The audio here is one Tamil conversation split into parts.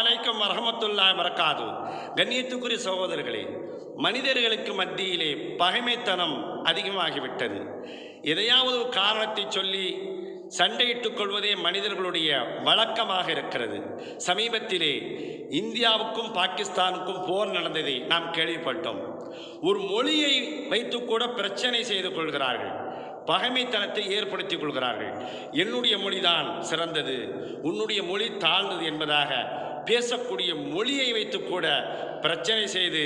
அலைக்கும் வரஹமத்துல்லாஹி வரகாது கண்ணியத்துக்குரிய சகோதரர்களே மனிதர்களுக்கு மத்தியிலே பகைமைத்தனம் அதிகமாகிவிட்டது. எதையாவது ஒரு காரணத்தை சொல்லி சண்டையிட்டுக் கொள்வதே மனிதர்களுடைய வழக்கமாக இருக்கிறது. சமீபத்திலே இந்தியாவுக்கும் பாகிஸ்தானுக்கும் போர் நடந்ததை நாம் கேள்விப்பட்டோம். ஒரு மொழியை வைத்து கூட பிரச்சனை செய்து கொள்கிறார்கள். பகைமைத்தனத்தை ஏற்படுத்திக் கொள்கிறார்கள். என்னுடைய மொழிதான் சிறந்தது. உன்னுடைய மொழி தாழ்ந்தது என்பதாக பேசக்கூடிய மொழியை வைத்து கூட பிரச்சனை செய்து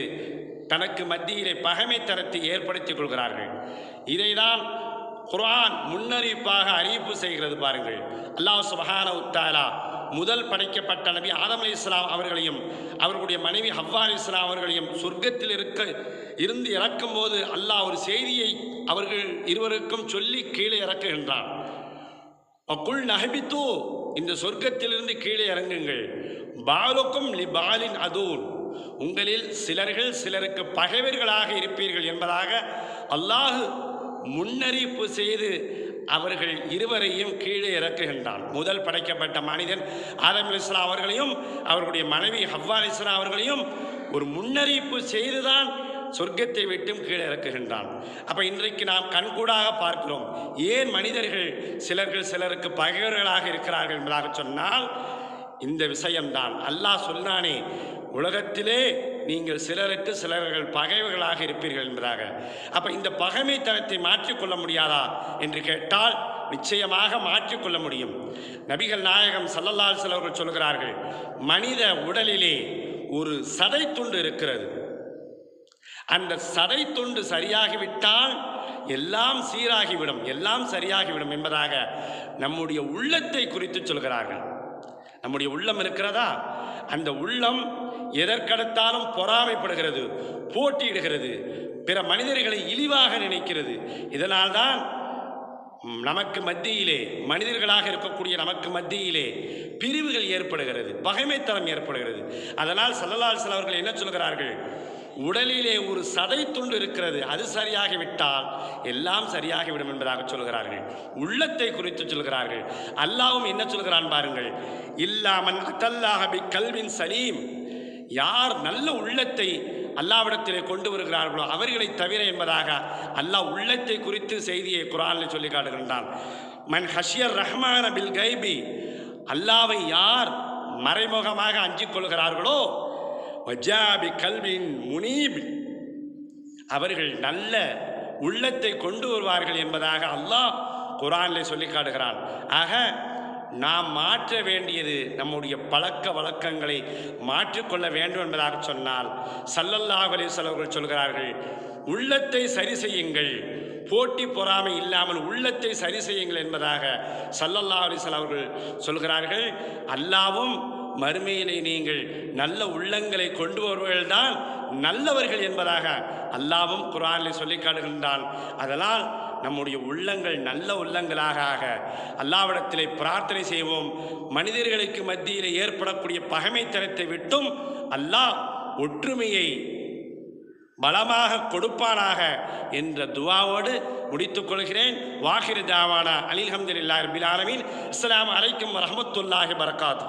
தனக்கு மத்தியிலே பகைமைத்தனத்தை ஏற்படுத்திக் கொள்கிறார்கள். இதைதான் குர்ஆன் முன்னறிவிப்பாக அறிவிப்பு செய்கிறது பாருங்கள். அல்லாஹ் சுபஹான உத்தாலா முதல் படைக்கப்பட்ட நபி ஆதம் அலி இஸ்லாம் அவர்களையும் அவர்களுடைய மனைவி ஹவ்வா அலி இஸ்லாம் அவர்களையும் சொர்க்கத்தில் இருக்க இருந்து இறக்கும் போது அல்லாஹ் ஒரு செய்தியை அவர்கள் இருவருக்கும் சொல்லி கீழே இறக்குகின்றான். அக்குள் நகபித்து இந்த சொர்க்கத்திலிருந்து கீழே இறங்குங்கள். பாலுக்கும் லிபாலின் அதூன் உங்களில் சிலர்கள் சிலருக்கு பகைவர்களாக இருப்பீர்கள் என்பதாக அல்லாஹ் முன்னறிவிப்பு செய்து அவர்கள் இருவரையும் கீழே இறக்குகின்றான். முதல் படைக்கப்பட்ட மனிதன் ஆதம் அலி அவர்களையும் அவர்களுடைய மனைவி ஹவ்வா அலி அவர்களையும் ஒரு முன்னறிவிப்பு செய்துதான் சொர்க்கத்தை விட்டும் கீழே இறக்குகின்றான். அப்போ இன்றைக்கு நாம் கண்கூடாக பார்க்கிறோம் ஏன் மனிதர்கள் சிலர்கள் சிலருக்கு பகைவர்களாக இருக்கிறார்கள் என்பதாக சொன்னால் இந்த விஷயம்தான். அல்லாஹ் சொன்னானே உலகத்திலே நீங்கள் சிலருக்கு சிலர்கள் பகைவர்களாக இருப்பீர்கள் என்பதாக. அப்ப இந்த பகைமைத்தனத்தை மாற்றிக்கொள்ள முடியாதா என்று கேட்டால் நிச்சயமாக மாற்றிக்கொள்ள முடியும். நபிகள் நாயகம் சல்லல்லால் சிலவர்கள் சொல்கிறார்கள் மனித உடலிலே ஒரு சதை துண்டு இருக்கிறது. அந்த சதை துண்டு சரியாகிவிட்டால் எல்லாம் சீராகிவிடும் எல்லாம் சரியாகிவிடும் என்பதாக நம்முடைய உள்ளத்தை குறித்து சொல்கிறார்கள். நம்முடைய உள்ளம் இருக்கிறதா? அந்த உள்ளம் எதற்கடுத்தாலும் பொறாமைப்படுகிறது போட்டியிடுகிறது பிற மனிதர்களை இழிவாக நினைக்கிறது. இதனால்தான் நமக்கு மத்தியிலே மனிதர்களாக இருக்கக்கூடிய நமக்கு மத்தியிலே பிரிவுகள் ஏற்படுகிறது பகைமைத்தனம் ஏற்படுகிறது. அதனால் சல்லலால் சிலவர்கள் என்ன சொல்கிறார்கள்? உடலிலே ஒரு சதை துண்டு இருக்கிறது. அது சரியாகிவிட்டால் எல்லாம் சரியாகிவிடும் என்பதாக சொல்கிறார்கள். உள்ளத்தை குறித்து சொல்கிறார்கள். அல்லாவும் என்ன சொல்கிறான் பாருங்கள். இல்லாமன் அத்தல்லாஹபி கல்வின் சலீம். யார் நல்ல உள்ளத்தை அல்லாவிடத்திலே கொண்டு வருகிறார்களோ அவர்களை தவிர என்பதாக அல்லாஹ் உள்ளத்தை குறித்து செய்தியை குரானில் சொல்லி காட்டுகின்றான். மன் ஹஷியர் ரஹ்மான பில் கைபி. அல்லாவை யார் மறைமுகமாக அஞ்சிக் கொள்கிறார்களோ வஜாபி கல்வியின் முனீப். அவர்கள் நல்ல உள்ளத்தை கொண்டு வருவார்கள் என்பதாக அல்லாஹ் குரானில் சொல்லி காட்டுகிறான். ஆக நாம் மாற்ற வேண்டியது நம்முடைய பழக்க வழக்கங்களை மாற்றிக்கொள்ள வேண்டும் என்பதாக சொன்னால் சல்லல்லாஹ் அலைஹி சொல்கிறார்கள் உள்ளத்தை சரி செய்யுங்கள் போட்டி பொறாமை இல்லாமல் உள்ளத்தை சரி செய்யுங்கள் என்பதாக சல்லல்லாஹு அலைஹி அவர்கள் சொல்கிறார்கள். அல்லாவும் மறுமையிலே நீங்கள் நல்ல உள்ளங்களை கொண்டு வருவர்கள்தான் நல்லவர்கள் என்பதாக அல்லாவும் குரானில் சொல்லி காட்டுகின்றான். அதனால் நம்முடைய உள்ளங்கள் நல்ல உள்ளங்களாக ஆக அல்லாவிடத்திலே பிரார்த்தனை செய்வோம். மனிதர்களுக்கு மத்தியில் ஏற்படக்கூடிய பகைமைத்தனத்தை விட்டும் அல்லாஹ் ஒற்றுமையை பலமாக கொடுப்பானாக என்ற துவாவோடு முடித்துக் கொள்கிறேன். வாஹிர் தாவானா அலிஹம்துலில்லாஹி ரபில் ஆலமீன். அஸ்ஸலாமு அலைக்கும் வரஹ்மத்துல்லாஹி பரகாத்து